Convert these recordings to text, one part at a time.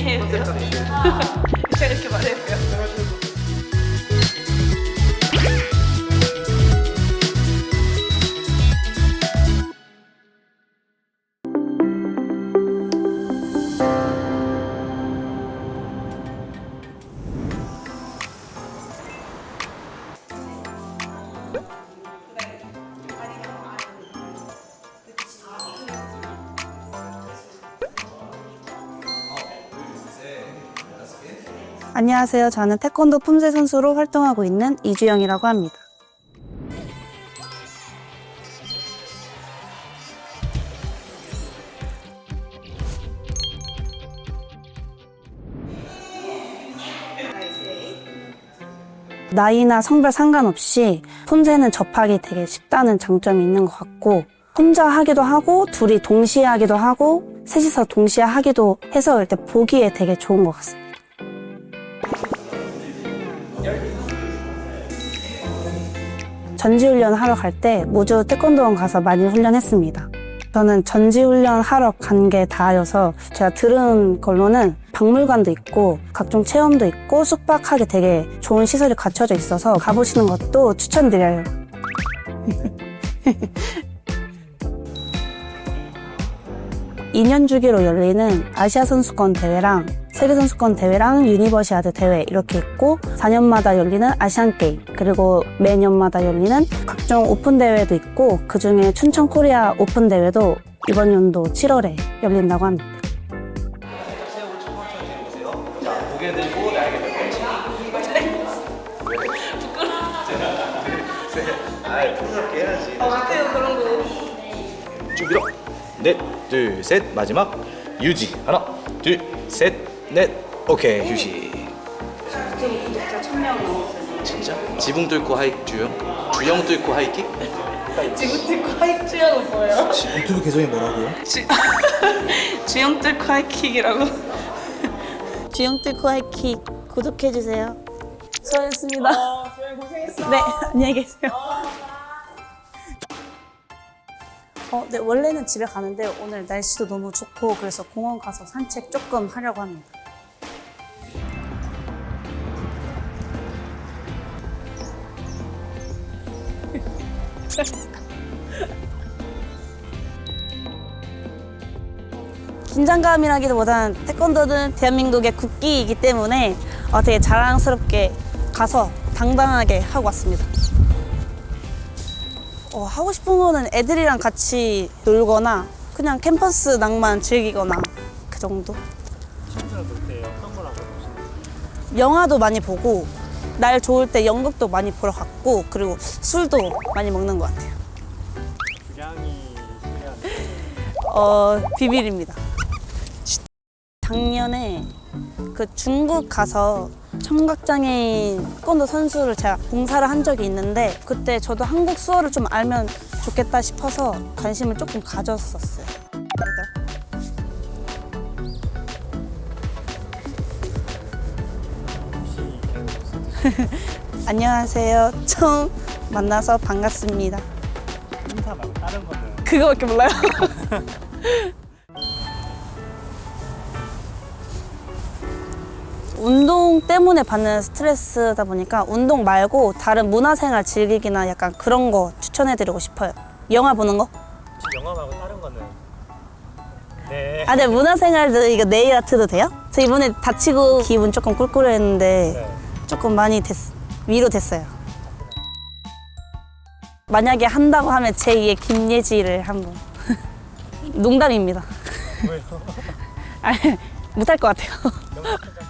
変ですよ。医者に決まですよ。 안녕하세요. 저는 태권도 품새 선수로 활동하고 있는 이주영이라고 합니다. 나이나 성별 상관없이 품새는 접하기 되게 쉽다는 장점이 있는 것 같고 혼자 하기도 하고 둘이 동시에 하기도 하고 셋이서 동시에 하기도 해서 일단 보기에 되게 좋은 것 같습니다. 전지훈련 하러 갈때 모주 태권도원 가서 많이 훈련했습니다. 저는 전지훈련 하러 간 게 다여서 제가 들은 걸로는 박물관도 있고 각종 체험도 있고 숙박하기 되게 좋은 시설이 갖춰져 있어서 가보시는 것도 추천드려요. 이년 주기로 열리는 아시아 선수권 대회랑 세계 선수권 대회랑 유니버시아드 대회 이렇게 있고 4년마다 열리는 아시안 게임 그리고 매년마다 열리는 각종 오픈 대회도 있고 그 중에 춘천 코리아 오픈 대회도 이번 연도 7월에 열린다고 합니다. 아. 어. 넷, 둘, 셋. 마지막 유지. 하나, 둘, 셋, 넷. 오케이, 휴식. 지금 구독자 1000명 넘었어요. 진짜? 지붕 뚫고 하이킥 주영? 주영 뚫고 하이킥? 지구 뚫고 하이킥 주영은 뭐예요? 유튜브 계정이 뭐라고요? 주... 주영 뚫고 하이킥이라고. 주영 뚫고 하이킥 구독해주세요. 수고하셨습니다. 주영 고생했어. 네, 안녕히 계세요. 어, 네, 원래는 집에 가는데 오늘 날씨도 너무 좋고 그래서 공원 가서 산책 조금 하려고 합니다. 긴장감이라기보다는 태권도는 대한민국의 국기이기 때문에 어, 되게 자랑스럽게 가서 당당하게 하고 왔습니다. 어, 하고 싶은 거는 애들이랑 같이 놀거나 그냥 캠퍼스 낭만 즐기거나 그 정도. 영화도 많이 보고 날 좋을 때 연극도 많이 보러 갔고 그리고 술도 많이 먹는 것 같아요. 어 비밀입니다. 작년에 그 중국 가서 청각장애인 태권도 선수를 제가 봉사를 한 적이 있는데 그때 저도 한국 수어를 좀 알면 좋겠다 싶어서 관심을 조금 가졌었어요. 안녕하세요. 처음 만나서 반갑습니다. 인사 말고 다른 거는 그거밖에 몰라요. 운동 때문에 받는 스트레스다 보니까 운동 말고 다른 문화생활 즐기기나 약간 그런 거 추천해드리고 싶어요. 영화 보는 거? 혹시 영화 말고 다른 거는 네. 아, 네, 문화생활도 이거 네일 아트도 돼요? 저 이번에 다치고 기분 조금 꿀꿀했는데 네. 조금 많이 됐, 위로 됐어요. 만약에 한다고 하면 제2의 김예지를 한번. 농담입니다. 아니, 못할 것 같아요.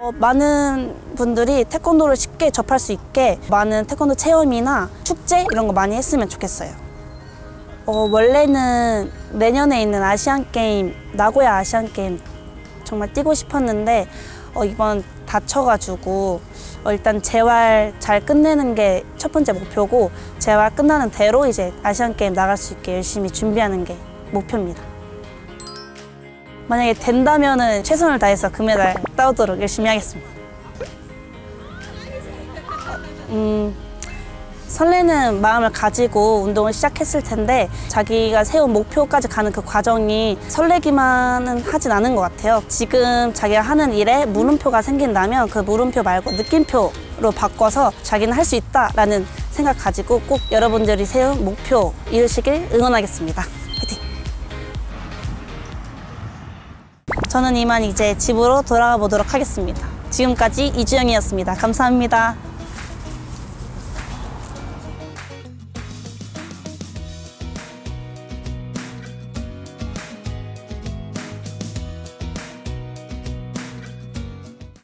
어, 많은 분들이 태권도를 쉽게 접할 수 있게 많은 태권도 체험이나 축제 이런 거 많이 했으면 좋겠어요. 어, 원래는 내년에 있는 아시안 게임, 나고야 아시안 게임 정말 뛰고 싶었는데 어, 이번 다쳐가지고 어, 일단 재활 잘 끝내는 게 첫 번째 목표고 재활 끝나는 대로 이제 아시안 게임 나갈 수 있게 열심히 준비하는 게 목표입니다. 만약에 된다면은 최선을 다해서 금메달 따오도록 열심히 하겠습니다. 음, 설레는 마음을 가지고 운동을 시작했을 텐데 자기가 세운 목표까지 가는 그 과정이 설레기만은 하진 않은 것 같아요. 지금 자기가 하는 일에 물음표가 생긴다면 그 물음표 말고 느낌표로 바꿔서 자기는 할 수 있다라는 생각 가지고 꼭 여러분들이 세운 목표 이루시길 응원하겠습니다. 화이팅! 저는 이만 이제 집으로 돌아가 보도록 하겠습니다. 지금까지 이주영이었습니다. 감사합니다.